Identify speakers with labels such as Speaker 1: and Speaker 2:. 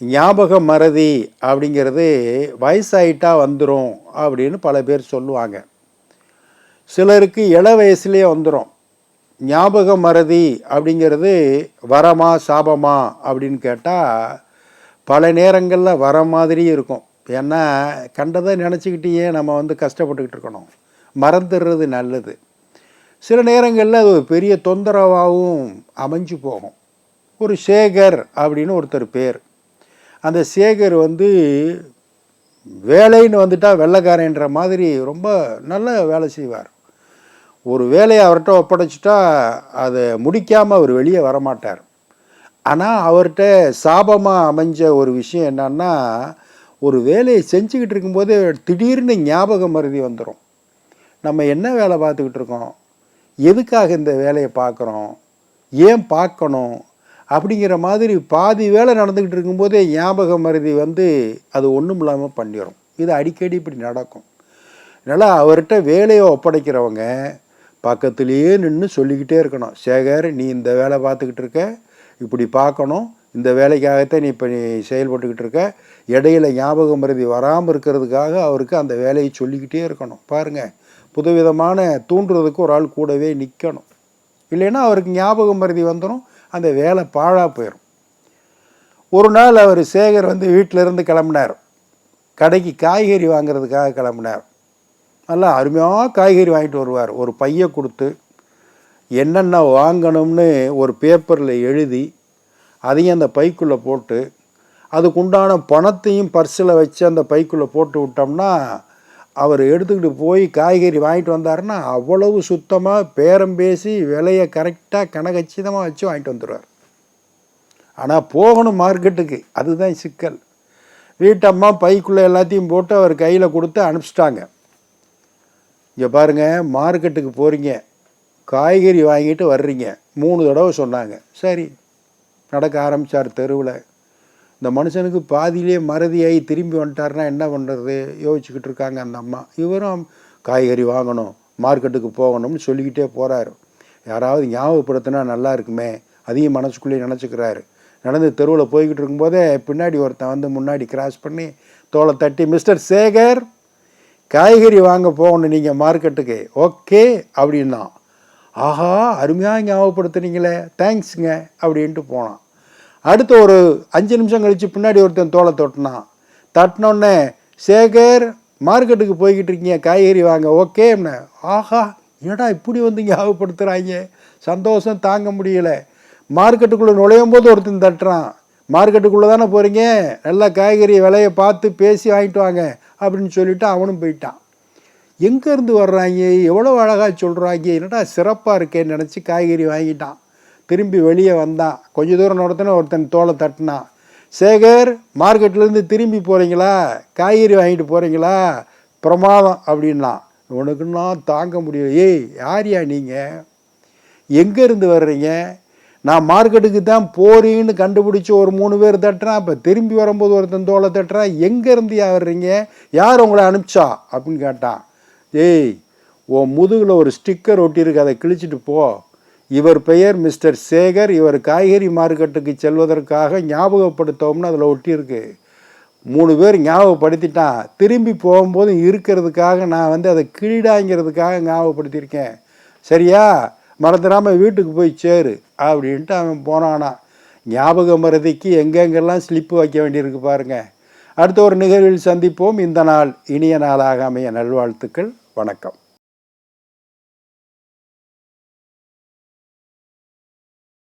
Speaker 1: ஞாபக மறதி அப்படிங்கிறது வயசாயிட்டா வந்துடும் அப்படின்னு பல பேர் சொல்லுவாங்க. சிலருக்கு இள வயசுலேயே வந்துடும் ஞாபக மறதி அப்படிங்கிறது வரமா சாபமா அப்படின்னு கேட்டால் பல நேரங்களில் வர மாதிரி இருக்கும். ஏன்னா கண்டதை நினச்சிக்கிட்டேயே நம்ம வந்து கஷ்டப்பட்டுக்கிட்டு இருக்கணும். மறந்துடுறது நல்லது. சில நேரங்களில் அது ஒரு பெரிய தொந்தரவாகவும் அமைஞ்சு போகும். ஒரு சேகர் அப்படின்னு ஒருத்தர் பேர். அந்த சேகர் வந்து வேலைன்னு வந்துட்டால் வெள்ளைக்காரன்ற மாதிரி ரொம்ப நல்ல வேலை செய்வார். ஒரு வேலையை அவர்கிட்ட ஒப்படைச்சிட்டா அதை முடிக்காமல் அவர் வெளியே வரமாட்டார். ஆனால் அவர்கிட்ட சாபமாக அமைஞ்ச ஒரு விஷயம் என்னன்னா ஒரு வேலையை செஞ்சுக்கிட்டு இருக்கும்போது திடீர்னு ஞாபகம் மருதி வந்துடும் நம்ம என்ன வேலை பார்த்துக்கிட்டு இருக்கோம்? எதுக்காக இந்த வேலையை பார்க்குறோம்? ஏன் பார்க்கணும்? அப்படிங்கிற மாதிரி பாதி வேலை நடந்துக்கிட்டு இருக்கும்போதே ஞாபக மருதி வந்து அது ஒன்றும் இல்லாமல் பண்ணிடும் இது அடிக்கடி இப்படி நடக்கும். அதனால் அவர்கிட்ட வேலையை ஒப்படைக்கிறவங்க பக்கத்துலேயே நின்று சொல்லிக்கிட்டே இருக்கணும். சேகர் நீ இந்த வேலை பார்த்துக்கிட்டு இருக்க இப்படி பார்க்கணும். இந்த வேலைக்காகத்தான் நீ இப்போ நீ செயல்பட்டுக்கிட்டு இருக்க. இடையில ஞாபக மருதி வராமல் இருக்கிறதுக்காக அவருக்கு அந்த வேலையை சொல்லிக்கிட்டே இருக்கணும். பாருங்கள் புதுவிதமான தூண்டுறதுக்கு ஒரு ஆள் கூடவே நிற்கணும் இல்லைன்னா அவருக்கு ஞாபக மருதி வந்துடும் அந்த வேலை பாழாக போயிடும் ஒரு நாள் அவர் சேகர் வந்து வீட்டிலேருந்து கிளம்புனார். கடைக்கு காய்கறி வாங்குறதுக்காக கிளம்புனார். நல்லா அருமையாக காய்கறி வாங்கிட்டு வருவார். ஒரு பையை கொடுத்து என்னென்ன வாங்கணும்னு ஒரு பேப்பரில் எழுதி அதையும் அந்த பைக்குள்ளே போட்டு அதுக்குண்டான பணத்தையும் பர்ஸில் வச்சு அந்த பைக்குள்ளே போட்டு விட்டோம்னா அவர் எடுத்துக்கிட்டு போய் காய்கறி வாங்கிட்டு வந்தாருன்னா அவ்வளவு சுத்தமாக பேரம் பேசி விலையை கரெக்டாக கணக்கச்சிதமாக வச்சு வாங்கிட்டு வந்துடுவார் ஆனால் போகணும் மார்க்கெட்டுக்கு. அதுதான் சிக்கல். வீட்டம்மா பைக்குள்ளே எல்லாத்தையும் போட்டு அவர் கையில் கொடுத்து அனுப்பிச்சிட்டாங்க. இங்கே பாருங்கள் மார்க்கெட்டுக்கு போகிறீங்க காய்கறி வாங்கிட்டு வர்றீங்க. மூணு தடவை சொன்னாங்க. சரி நடக்க ஆரம்பித்தார் தெருவில். இந்த மனுஷனுக்கு பாதியிலே மறதியாகி திரும்பி வந்துட்டாருன்னா என்ன பண்ணுறது யோசிச்சுக்கிட்டு இருக்காங்க அந்த அம்மா. இவரும் காய்கறி வாங்கணும் மார்க்கெட்டுக்கு போகணும்னு சொல்லிக்கிட்டே போகிறாரு யாராவது ஞாபகப்படுத்தினா நல்லா இருக்குமே? அதையும் மனசுக்குள்ளேயே நினச்சிக்கிறாரு. நடந்து தெருவில் போய்கிட்டு இருக்கும்போதே பின்னாடி ஒருத்தன் வந்து முன்னாடி கிராஸ் பண்ணி தோலை தட்டி மிஸ்டர் சேகர் காய்கறி வாங்க போகணும் நீங்கள் மார்க்கெட்டுக்கு. ஓகே அப்படின்னா. ஆஹா அருமையாக ஞாபகப்படுத்துனீங்களே. தேங்க்ஸுங்க அப்படின்ட்டு போனான். அடுத்து ஒரு அஞ்சு நிமிஷம் கழித்து பின்னாடி ஒருத்தன் தோலை தொட்டினான். தட்டினோடனே சேகர் மார்க்கெட்டுக்கு போய்கிட்டு இருக்கீங்க காய்கறி வாங்க ஓகே ஆஹா என்னடா இப்படி வந்து ஞாபகப்படுத்துகிறாங்க சந்தோஷம் தாங்க முடியல. மார்க்கெட்டுக்குள்ளே நுழையும் போது ஒருத்தன் தட்டுறான். மார்க்கெட்டுக்குள்ளே தானே போகிறீங்க நல்லா காய்கறி விலையை பார்த்து பேசி வாங்கிட்டு வாங்க அப்படின்னு சொல்லிவிட்டு அவனும் போயிட்டான். எங்கேருந்து வர்றாங்க? எவ்வளோ அழகாக சொல்கிறாங்க என்னடா சிறப்பாக இருக்கேன்னு நினச்சி காய்கறி வாங்கிட்டான். திரும்பி வெளியே வந்தான் கொஞ்ச தூரம் நடத்தின ஒருத்தன் தோலை தட்டினான் சேகர் மார்க்கெட்லேருந்து திரும்பி போகிறீங்களா காய்கறி வாங்கிட்டு போகிறீங்களா பிரமாதம் அப்படின்னா உனக்குன்னா தாங்க முடியல. ஏய் யாரியா நீங்கள் எங்கேருந்து வர்றீங்க? நான் மார்க்கெட்டுக்கு தான் போறீன்னு கண்டுபிடிச்சி ஒரு மூணு பேர் தட்டுறான் இப்போ திரும்பி வரும்போது ஒருத்தன் தோலை தட்டுறான் எங்கேருந்து யா வர்றீங்க? யார் உங்களை அனுப்பிச்சா? அப்படின்னு கேட்டான் ஏய் உன் முதுகில் ஒரு ஸ்டிக்கர் ஒட்டியிருக்கு அதை கிழிச்சிட்டு போ. இவர் பெயர் மிஸ்டர் சேகர் இவர் காய்கறி மார்க்கெட்டுக்கு செல்வதற்காக ஞாபகப்படுத்தோம்னு அதில் ஒட்டியிருக்கு. மூணு பேர் ஞாபகப்படுத்திட்டான். திரும்பி போகும்போது இருக்கிறதுக்காக நான் வந்து அதை கீழாங்கிறதுக்காக ஞாபகப்படுத்தியிருக்கேன். சரியா? மறந்துடாமல் வீட்டுக்கு போய் சேரு அப்படின்ட்டு அவன் போனானா. ஞாபக மறதிக்கு எங்கெங்கெல்லாம் ஸ்லிப்பு வைக்க வேண்டியிருக்கு பாருங்கள் அடுத்த ஒரு நிகழ்வில் சந்திப்போம். இந்த நாள் இனிய நாளாக அமைய நல்வாழ்த்துக்கள். வணக்கம்.